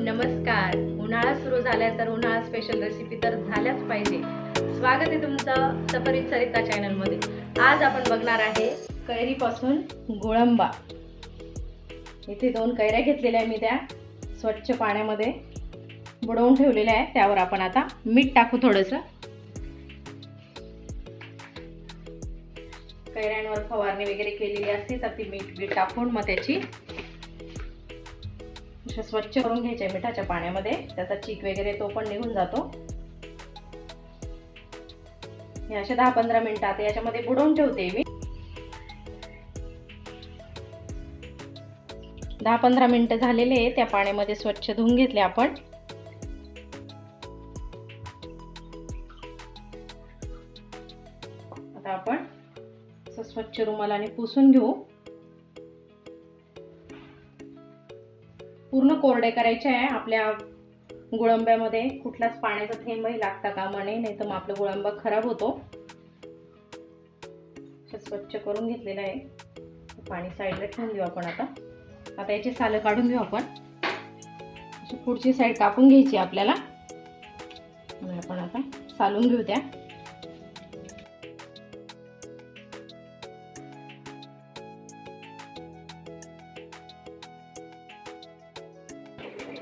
नमस्कार. उन्हाळा सुरू झालाय तर उन्हाळा स्पेशल रेसिपी तर झाल्याच पाहिजे. स्वागत आहे तुमचं सफरीत सरिता चॅनलमध्ये आज आपण बघणार आहे कैरीपासून गुळंबा. इथे दोन कैऱ्या घेतलेल्या आहे मी त्या. स्वच्छ पाण्यामध्ये बुडवून ठेवलेल्या आहे त्यावर आपण आता मीठ टाकू थोडंसं. कैऱ्यांवर फवारणी वगैरे केलेली असते तर ती मीठ बीठ टाकून मग त्याची अशा स्वच्छ करून घ्यायचे मिठाच्या पाण्यामध्ये. त्याचा चीक वगैरे तो पण निघून जातो. हे असे दहा पंधरा मिनिटात याच्यामध्ये बुडवून ठेवते मी. दहा पंधरा मिनिटं झालेले त्या पाण्यामध्ये स्वच्छ धुवून घेतले आपण. आता आपण स्वच्छ रुमालाने पुसून घेऊ. पूर्ण कोरडे करायचे आहे आपल्या गुळंब्यामध्ये. कुठलाच पाण्याचा थेंबही लागता कामा नये नाही तर मग आपला गुळंबा खराब होतो. स्वच्छ करून घेतलेलं आहे. पाणी साईडला ठेवून देऊ आपण आता. आता याची सालं काढून घेऊ आपण. अशी पुढची साईड कापून घ्यायची आपल्याला. आपण आता सालून घेऊ त्या.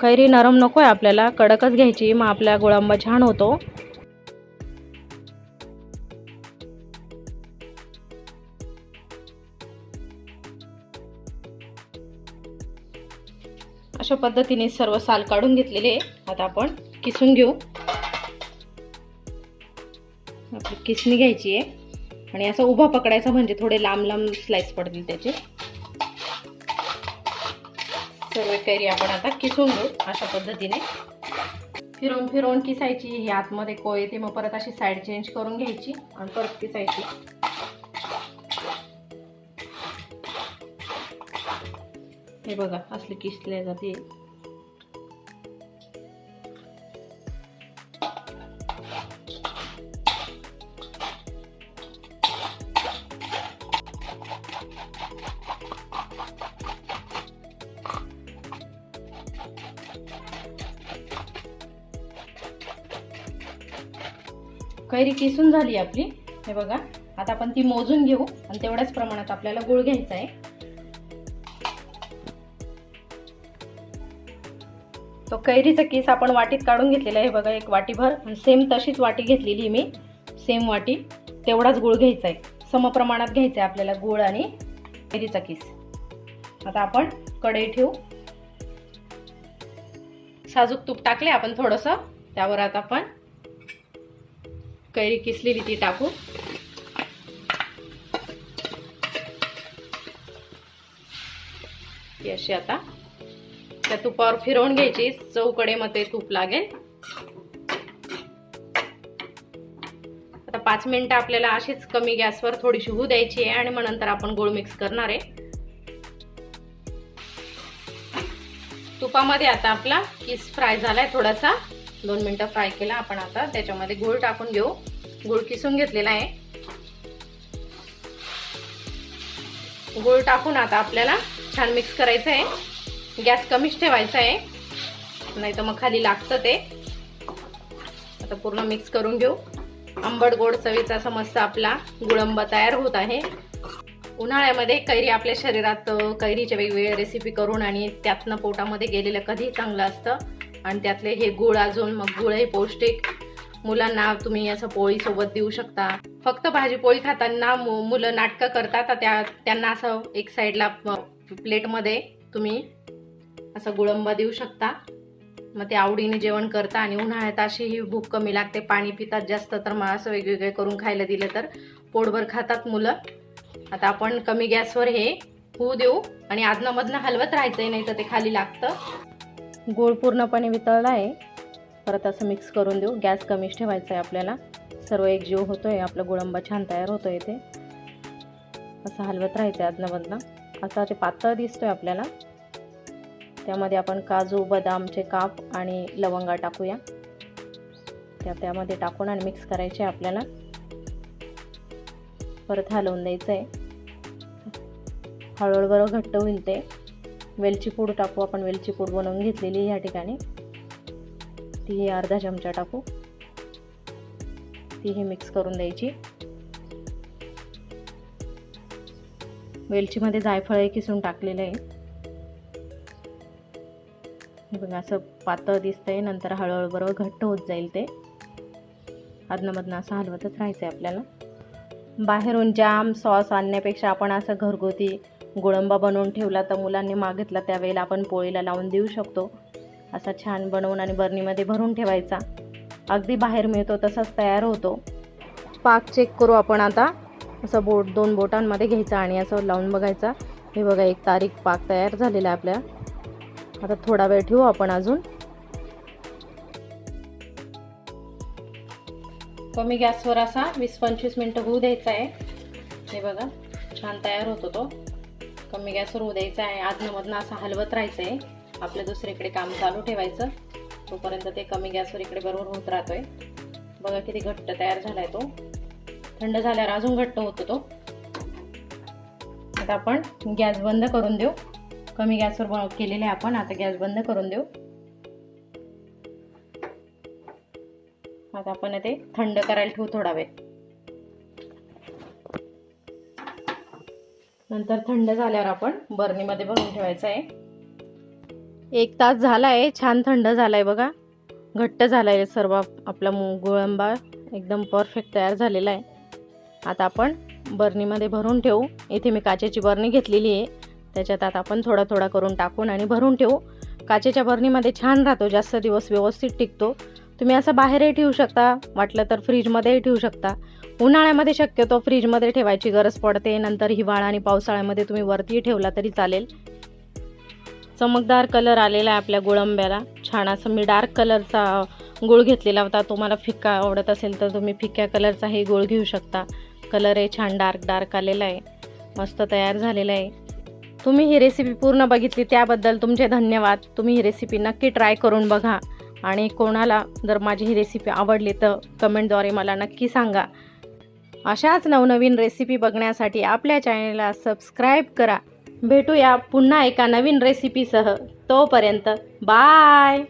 कैरी नरम नको आहे आपल्याला कडकच घ्यायची मग आपला गुळांबा छान होतो. अशा पद्धतीने सर्व साल काढून घेतलेले आता आपण किसून घेऊ. आपली किसणी घ्यायची आहे. आणि असं उभा पकडायचा म्हणजे थोडे लांब लांब स्लाइस पडतील त्याचे. सर्व कैरी आपण आता किसून घेऊ अशा पद्धतीने. फिरवून फिरवून किसायची ही आतमध्ये कोय येते मग परत अशी साईड चेंज करून घ्यायची आणि परत किसायची. हे बघा असले किसले जाते. कैरी किसून झाली आपली. हे बघा आता आपण ती मोजून घेऊ. आणि तेवढ्याच प्रमाणात आपल्याला गुळ घ्यायचा आहे. तो कैरीचा किस आपण वाटीत काढून घेतलेला आहे. बघा एक वाटीभर. आणि सेम तशीच वाटी घेतलेली मी. सेम वाटी. तेवढाच गुळ घ्यायचा आहे. समप्रमाणात घ्यायचा आहे आपल्याला गुळ आणि कैरीचा किस. आता आपण कढई ठेवू. साजूक तूप टाकले आपण थोडंसं. त्यावर आता आपण कैरी किसलेली ती टाकू. ती अशी आता. त्या तुपावर फिरवून घ्यायची. चौकडे मध्ये तूप लागेल. आता पाच मिनिटं आपल्याला अशीच कमी गॅसवर थोडीशी होऊ द्यायची आहे आणि मग नंतर आपण गोळ मिक्स करणार आहे. तुपामध्ये आता आपला किस फ्राय झालाय थोडासा. दोन मिनटं फ्राय केला. आपण आता त्याच्यामध्ये गूळ टाकून घेऊ. गूळ किसून घेतलेला आहे. गूळ टाकून आता आपल्याला छान मिक्स करायचं आहे. गॅस कमीच ठेवायचा आहे. नाही तर मग खाली लागतं ते. आता पूर्ण मिक्स करून घेऊ. आंबट गोड चवीचा समस्या आपला गुळंब तयार होत आहे. उन्हाळ्यामध्ये कैरी आपल्या शरीरात कैरीच्या वेगवेगळ्या रेसिपी करून आणि त्यातनं पोटामध्ये गेलेलं कधीही चांगलं असतं आणि त्यातले हे गुळ अजून मग गुळ हे पौष्टिक. मुलांना तुम्ही असं पोळीसोबत देऊ शकता. फक्त भाजी पोळी खाताना मुलं नाटकं करतात त्या त्यांना असं एक साईडला प्लेटमध्ये तुम्ही असं गुळंबा देऊ शकता. मग ते आवडीने जेवण करता आणि उन्हाळ्यात अशी ही भूक कमी लागते पाणी पितात जास्त तर मग असं वेगवेगळे करून खायला दिलं तर पोटभर खातात मुलं. आता आपण कमी गॅसवर हे होऊ देऊ. आणि आधनामधनं हलवत राहायचं नाही तर ते खाली लागतं. गूळ पूर्णपणे वितळला आहे. परत असं मिक्स करून देऊ. गॅस कमीच ठेवायचा आहे आपल्याला. सर्व एक जीव होतो आहे आपला गुळंबा छान तयार होतो आहे ते असं हलवत राहायचं आहे आदनामधनं असा ते पातळ दिसतो आहे आपल्याला. त्यामध्ये आपण काजू बदामचे काप आणि लवंगा टाकूया. त्या त्यामध्ये टाकून आणि मिक्स करायचे आपल्याला. परत हलवून द्यायचं आहे हळूहळू घट्ट होईल ते. वेलची पूड टाकू आपण वेलची पूड बनवून घेतलेली आहे या ठिकाणी. ती अर्धा चमचा टाकू. तीही मिक्स करून द्यायची. वेलचीमध्ये जायफळ किसून टाकलेलं आहे. बघा असं पातळ दिसतंय. नंतर हळूहळू बरोबर घट्ट होत जाईल ते. अधनमधनं असं हलवतच राहायचं आहे आपल्याला. बाहेरून जाम सॉस आणण्यापेक्षा आपण असं घरगुती गोळंबा बनवून ठेवला तर मुलांनी मागितला त्यावेळेला आपण पोळीला लावून देऊ शकतो. असा छान बनवून आणि बरणीमध्ये भरून ठेवायचा. अगदी बाहेर मिळतो तसाच तयार होतो. पाक चेक करू आपण आता. असं बोट दोन बोटांमध्ये घ्यायचा आणि असं लावून बघायचा. हे बघा एक तारीख पाक तयार झालेला आहे आपल्या. आता थोडा वेळ ठेवू आपण अजून. कमी गॅसवर असा वीस पंचवीस मिनटं होऊ द्यायचा आहे. हे बघा छान तयार होतो तो. कमी गॅसवर होऊ द्यायचा आहे. आधनमधनं असं हलवत राहायचं आहे आपलं दुसरीकडे काम चालू ठेवायचं. तोपर्यंत ते कमी गॅसवर इकडे बरोबर होत राहतो आहे बघा किती घट्ट तयार झाला आहे तो. थंड झाल्यावर अजून घट्ट होतो तो. आता आपण गॅस बंद करून देऊ. कमी गॅसवर बनव केलेले आहे आपण. आता गॅस बंद करून देऊ. आता आपण ते थंड करायला ठेवू थोडा वेळ. नंतर थंड झाल्यावर आपण बर्नीमध्ये भरून ठेवायचं आहे. एक तास झाला आहे छान थंड झाला आहे बघा. घट्ट झाला आहे सर्व आपला मु गोळंबा एकदम परफेक्ट तयार झालेला आहे. आता आपण बर्नीमध्ये भरून ठेवू. इथे मी काचेची बर्नी घेतलेली आहे. त्याच्यात आता आपण थोडा थोडा करून टाकून आणि भरून ठेवू. काचेच्या बर्नीमध्ये छान राहतो जास्त दिवस व्यवस्थित टिकतो. तुम्ही असं बाहेरही ठेवू शकता वाटलं तर फ्रीजमध्येही ठेवू शकता. उन्हाळ्यामध्ये शक्यतो फ्रीजमध्ये ठेवायची गरज पडते नंतर हिवाळा आणि पावसाळ्यामध्ये तुम्ही वरती ठेवला तरी चालेल. चमकदार कलर आलेला आहे आपल्या गुळंब्याला. छान असं मी डार्क कलरचा गुळ घेतलेला होता तुम्हाला फिक्का आवडत असेल तर तुम्ही फिक्या कलरचाही गुळ घेऊ शकता. कलर आहे छान डार्क डार्क आलेला आहे. मस्त तयार झालेला आहे. तुम्ही ही रेसिपी पूर्ण बघितली त्याबद्दल तुमचे धन्यवाद. तुम्ही ही रेसिपी नक्की ट्राय करून बघा. आणि कोणाला जर माझी ही रेसिपी आवडली तर कमेंटद्वारे मला नक्की सांगा. अशाच नवनवीन रेसिपी बघण्यासाठी आपल्या चॅनलला सबस्क्राईब करा. भेटूया पुन्हा एका नवीन रेसिपीसह तोपर्यंत बाय